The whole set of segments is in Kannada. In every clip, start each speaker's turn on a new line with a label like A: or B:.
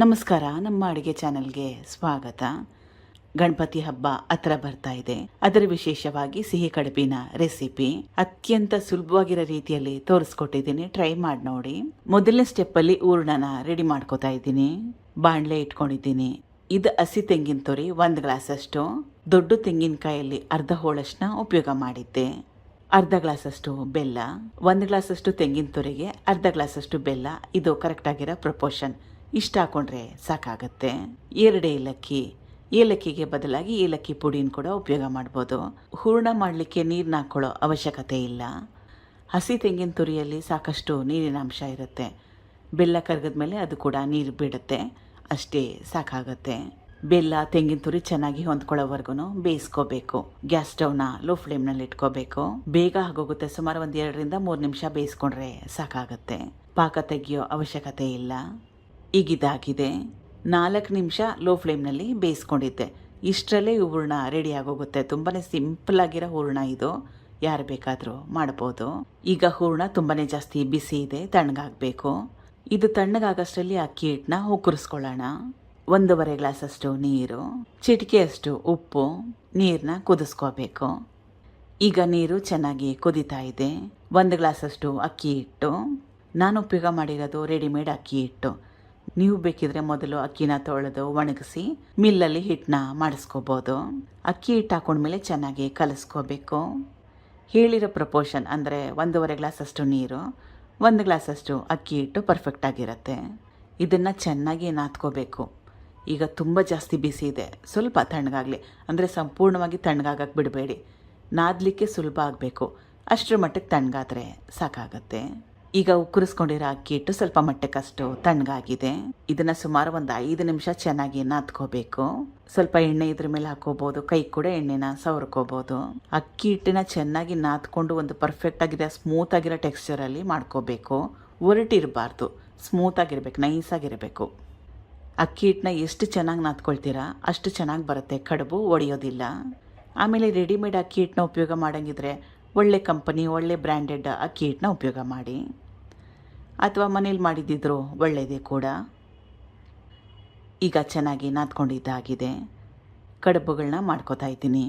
A: ನಮಸ್ಕಾರ, ನಮ್ಮ ಅಡುಗೆ ಚಾನೆಲ್ಗೆ ಸ್ವಾಗತ. ಗಣಪತಿ ಹಬ್ಬ ಹತ್ರ ಬರ್ತಾ ಇದೆ. ಅದರ ವಿಶೇಷವಾಗಿ ಸಿಹಿ ಕಡುಬಿನ ರೆಸಿಪಿ ಅತ್ಯಂತ ಸುಲಭವಾಗಿರೋ ರೀತಿಯಲ್ಲಿ ತೋರಿಸ್ಕೊಟ್ಟಿದ್ದೀನಿ. ಟ್ರೈ ಮಾಡಿ ನೋಡಿ. ಮೊದಲನೇ ಸ್ಟೆಪ್ ಅಲ್ಲಿ ಹೂರ್ಣನ ರೆಡಿ ಮಾಡ್ಕೋತಾ ಇದ್ದೀನಿ. ಬಾಣಲೆ ಇಟ್ಕೊಂಡಿದ್ದೀನಿ. ಇದು ಹಸಿ ತೆಂಗಿನ ತುರಿ, ಒಂದು ಗ್ಲಾಸ್ ಅಷ್ಟು ದೊಡ್ಡ ತೆಂಗಿನಕಾಯಲ್ಲಿ ಅರ್ಧ ಹೋಳಷ್ಟನ್ನ ಉಪಯೋಗ ಮಾಡಿದ್ದೆ. ಅರ್ಧ ಗ್ಲಾಸಷ್ಟು ಬೆಲ್ಲ, ಒಂದು ಗ್ಲಾಸಷ್ಟು ತೆಂಗಿನ ತುರಿಗೆ, ಅರ್ಧ ಗ್ಲಾಸಷ್ಟು ಬೆಲ್ಲ. ಇದು ಕರೆಕ್ಟ್ ಆಗಿರೋ ಪ್ರಪೋರ್ಷನ್ ಇಷ್ಟ ಹಾಕೊಂಡ್ರೆ ಸಾಕಾಗುತ್ತೆ. ಎರಡು ಏಲಕ್ಕಿ, ಏಲಕ್ಕಿಗೆ ಬದಲಾಗಿ ಏಲಕ್ಕಿ ಪುಡಿನ ಕೂಡ ಉಪಯೋಗ ಮಾಡ್ಬೋದು. ಹೂರ್ಣ ಮಾಡಲಿಕ್ಕೆ ನೀರನ್ನ ಹಾಕ್ಕೊಳ್ಳೋ ಅವಶ್ಯಕತೆ ಇಲ್ಲ. ಹಸಿ ತೆಂಗಿನ ತುರಿಯಲ್ಲಿ ಸಾಕಷ್ಟು ನೀರಿನ ಅಂಶ ಇರುತ್ತೆ. ಬೆಲ್ಲ ಕರಗದ ಮೇಲೆ ಅದು ಕೂಡ ನೀರು ಬಿಡುತ್ತೆ. ಅಷ್ಟೇ ಸಾಕಾಗುತ್ತೆ. ಬೆಲ್ಲ, ತೆಂಗಿನ ತುರಿ ಚೆನ್ನಾಗಿ ಹೊಂದ್ಕೊಳ್ಳೋವರೆಗೂ ಬೇಯಿಸ್ಕೋಬೇಕು. ಗ್ಯಾಸ್ ಸ್ಟೌವ್ನ ಲೋ ಫ್ಲೇಮ್ನಲ್ಲಿ ಇಟ್ಕೋಬೇಕು. ಬೇಗ ಆಗೋಗುತ್ತೆ. ಸುಮಾರು ಒಂದು ಎರಡರಿಂದ ಮೂರು ನಿಮಿಷ ಬೇಯಿಸ್ಕೊಂಡ್ರೆ ಸಾಕಾಗತ್ತೆ. ಪಾಕ ತೆಗಿಯೋ ಅವಶ್ಯಕತೆ ಇಲ್ಲ. ಈಗ ಇದಾಗಿದೆ ನಾಲ್ಕು ನಿಮಿಷ ಲೋ ಫ್ಲೇಮ್ನಲ್ಲಿ ಬೇಯಿಸ್ಕೊಂಡಿದ್ದೆ. ಇಷ್ಟರಲ್ಲೇ ಹೂರ್ಣ ರೆಡಿ ಆಗೋಗುತ್ತೆ. ತುಂಬಾ ಸಿಂಪಲ್ ಆಗಿರೋ ಹೂರ್ಣ ಇದು. ಯಾರು ಬೇಕಾದರೂ ಮಾಡ್ಬೋದು. ಈಗ ಹೂರ್ಣ ತುಂಬಾ ಜಾಸ್ತಿ ಬಿಸಿ ಇದೆ, ತಣ್ಣಗಾಗಬೇಕು. ಇದು ತಣ್ಣಗಾಗಷ್ಟರಲ್ಲಿ ಅಕ್ಕಿ ಹಿಟ್ಟನ್ನ ಉಕ್ಕರಿಸ್ಕೊಳ್ಳೋಣ ಒಂದೂವರೆ ಗ್ಲಾಸಷ್ಟು ನೀರು ಚಿಟಿಕೆಯಷ್ಟು ಉಪ್ಪು ನೀರನ್ನ ಕುದಿಸ್ಕೋಬೇಕು. ಈಗ ನೀರು ಚೆನ್ನಾಗಿ ಕುದೀತಾ ಇದೆ. ಒಂದು ಗ್ಲಾಸಷ್ಟು ಅಕ್ಕಿ ಹಿಟ್ಟು. ನಾನು ಉಪಯೋಗ ಮಾಡಿರೋದು ರೆಡಿಮೇಡ್ ಅಕ್ಕಿ ಹಿಟ್ಟು. ನೀವು ಬೇಕಿದ್ರೆ ಮೊದಲು ಅಕ್ಕಿನ ತೊಳೆದು ಒಣಗಿಸಿ ಮಿಲ್ಲಲ್ಲಿ ಹಿಟ್ಟನ್ನ ಮಾಡಿಸ್ಕೋಬೋದು. ಅಕ್ಕಿ ಹಿಟ್ಟು ಹಾಕೊಂಡ್ಮೇಲೆ ಚೆನ್ನಾಗಿ ಕಲಿಸ್ಕೋಬೇಕು. ಹೇಳಿರೋ ಪ್ರಪೋರ್ಷನ್ ಅಂದರೆ ಒಂದೂವರೆ ಗ್ಲಾಸಷ್ಟು ನೀರು, ಒಂದು ಗ್ಲಾಸಷ್ಟು ಅಕ್ಕಿ ಹಿಟ್ಟು ಪರ್ಫೆಕ್ಟ್ ಆಗಿರುತ್ತೆ. ಇದನ್ನು ಚೆನ್ನಾಗಿ ನಾದ್ಕೋಬೇಕು. ಈಗ ತುಂಬ ಜಾಸ್ತಿ ಬಿಸಿ ಇದೆ. ಸ್ವಲ್ಪ ತಣ್ಣಗಾಗಲಿ. ಅಂದರೆ ಸಂಪೂರ್ಣವಾಗಿ ತಣ್ಣಗಾಗಕ್ಕೆ ಬಿಡಬೇಡಿ. ನಾದಲಿಕ್ಕೆ ಸುಲಭ ಆಗಬೇಕು. ಅಷ್ಟರ ಮಟ್ಟಕ್ಕೆ ತಣ್ಣಗಾದರೆ ಸಾಕಾಗತ್ತೆ. ಈಗ ಉಕ್ಕರಿಸ್ಕೊಂಡಿರೋ ಅಕ್ಕಿ ಹಿಟ್ಟು ಸ್ವಲ್ಪ ಮಟ್ಟಕ್ಕಷ್ಟು ತಣ್ಣಗಾಗಿದೆ. ಇದನ್ನ ಸುಮಾರು ಒಂದು ಐದು ನಿಮಿಷ ಚೆನ್ನಾಗಿ ನಾದ್ಕೋಬೇಕು ಸ್ವಲ್ಪ ಎಣ್ಣೆ ಇದ್ರ ಮೇಲೆ ಹಾಕೋಬಹುದು ಕೈ ಕೂಡ ಎಣ್ಣೆನ ಸವರ್ಕೋಬಹುದು ಅಕ್ಕಿ ಹಿಟ್ಟನ್ನ ಚೆನ್ನಾಗಿ ನಾದ್ಕೊಂಡು ಒಂದು ಪರ್ಫೆಕ್ಟ್ ಆಗಿರೋ ಸ್ಮೂತ್ ಆಗಿರೋ ಟೆಕ್ಸ್ಚರ್ ಅಲ್ಲಿ ಮಾಡ್ಕೋಬೇಕು. ಒರಟಿರಬಾರ್ದು ಸ್ಮೂತ್ ಆಗಿರ್ಬೇಕು ನೈಸ್ ಆಗಿರಬೇಕು. ಅಕ್ಕಿ ಹಿಟ್ಟನ್ನ ಎಷ್ಟು ಚೆನ್ನಾಗಿ ನಾದ್ಕೊಳ್ತೀರಾ? ಅಷ್ಟು ಚೆನ್ನಾಗಿ ಬರುತ್ತೆ. ಕಡುಬು ಒಡೆಯೋದಿಲ್ಲ. ಆಮೇಲೆ ರೆಡಿಮೇಡ್ ಅಕ್ಕಿ ಹಿಟ್ಟನ್ನ ಉಪಯೋಗ ಮಾಡಂಗಿದ್ರೆ ಒಳ್ಳೆ ಕಂಪನಿ, ಒಳ್ಳೆ ಬ್ರ್ಯಾಂಡೆಡ್ ಅಕ್ಕಿ ಹಿಟ್ಟನ್ನ ಉಪಯೋಗ ಮಾಡಿ. ಅಥವಾ ಮನೇಲಿ ಮಾಡಿದ್ದಿದ್ರು ಒಳ್ಳೆಯದೇ ಕೂಡ. ಈಗ ಚೆನ್ನಾಗಿ ನಾದ್ಕೊಂಡಿದ್ದಾಗಿದೆ. ಕಡುಬುಗಳನ್ನ ಮಾಡ್ಕೋತಾ ಇದ್ದೀನಿ.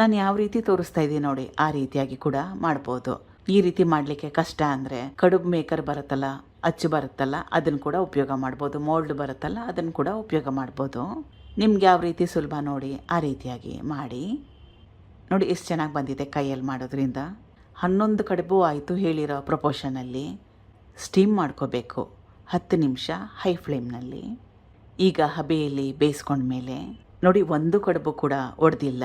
A: ನಾನು ಯಾವ ರೀತಿ ತೋರಿಸ್ತಾ ಇದ್ದೀನಿ ನೋಡಿ, ಆ ರೀತಿಯಾಗಿ ಕೂಡ ಮಾಡ್ಬೋದು. ಈ ರೀತಿ ಮಾಡಲಿಕ್ಕೆ ಕಷ್ಟ ಅಂದರೆ ಕಡುಬು ಮೇಕರ್ ಬರುತ್ತಲ್ಲ, ಅಚ್ಚು ಬರುತ್ತಲ್ಲ, ಅದನ್ನು ಕೂಡ ಉಪಯೋಗ ಮಾಡ್ಬೋದು. ಮೋಲ್ಡ್ ಬರುತ್ತಲ್ಲ, ಅದನ್ನು ಕೂಡ ಉಪಯೋಗ ಮಾಡ್ಬೋದು. ನಿಮ್ಗೆ ಯಾವ ರೀತಿ ಸುಲಭ ನೋಡಿ, ಆ ರೀತಿಯಾಗಿ ಮಾಡಿ. ನೋಡಿ ಎಷ್ಟು ಚೆನ್ನಾಗಿ ಬಂದಿದೆ ಕೈಯಲ್ಲಿ ಮಾಡೋದ್ರಿಂದ. ಹನ್ನೊಂದು ಕಡುಬು ಆಯಿತು ಹೇಳಿರೋ ಪ್ರಪೋಷನಲ್ಲಿ ಸ್ಟೀಮ್ ಮಾಡ್ಕೋಬೇಕು. ಹತ್ತು ನಿಮಿಷ ಹೈ ಫ್ಲೇಮ್ನಲ್ಲಿ. ಈಗ ಹಬೆಯಲ್ಲಿ ಬೇಯಿಸ್ಕೊಂಡ್ಮೇಲೆ ನೋಡಿ, ಒಂದು ಕಡುಬು ಕೂಡ ಒಡೆದಿಲ್ಲ.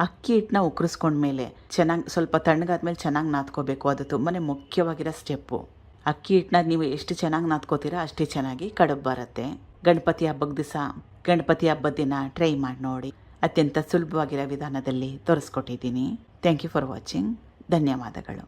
A: ಅಕ್ಕಿ ಹಿಟ್ಟನ್ನ ಉಕ್ಕರಿಸ್ಕೊಂಡ್ಮೇಲೆ ಚೆನ್ನಾಗಿ ಸ್ವಲ್ಪ ತಣ್ಣಗಾದ್ಮೇಲೆ ಚೆನ್ನಾಗಿ ನಾದ್ಕೋಬೇಕು. ಅದು ತುಂಬಾ ಮುಖ್ಯವಾಗಿರೋ ಸ್ಟೆಪ್ಪು. ಅಕ್ಕಿ ಹಿಟ್ಟನ್ನ ನೀವು ಎಷ್ಟು ಚೆನ್ನಾಗಿ ನಾದ್ಕೋತೀರಾ ಅಷ್ಟೇ ಚೆನ್ನಾಗಿ ಕಡುಬು ಬರುತ್ತೆ. ಗಣಪತಿ ಹಬ್ಬದ ದಿವಸ ಗಣಪತಿ ಹಬ್ಬದ ದಿನ ಟ್ರೈ ಮಾಡಿ ನೋಡಿ. ಅತ್ಯಂತ ಸುಲಭವಾಗಿರೋ ವಿಧಾನದಲ್ಲಿ ತೋರಿಸ್ಕೊಟ್ಟಿದ್ದೀನಿ. ಥ್ಯಾಂಕ್ ಯು ಫಾರ್ ವಾಚಿಂಗ್ ಧನ್ಯವಾದಗಳು.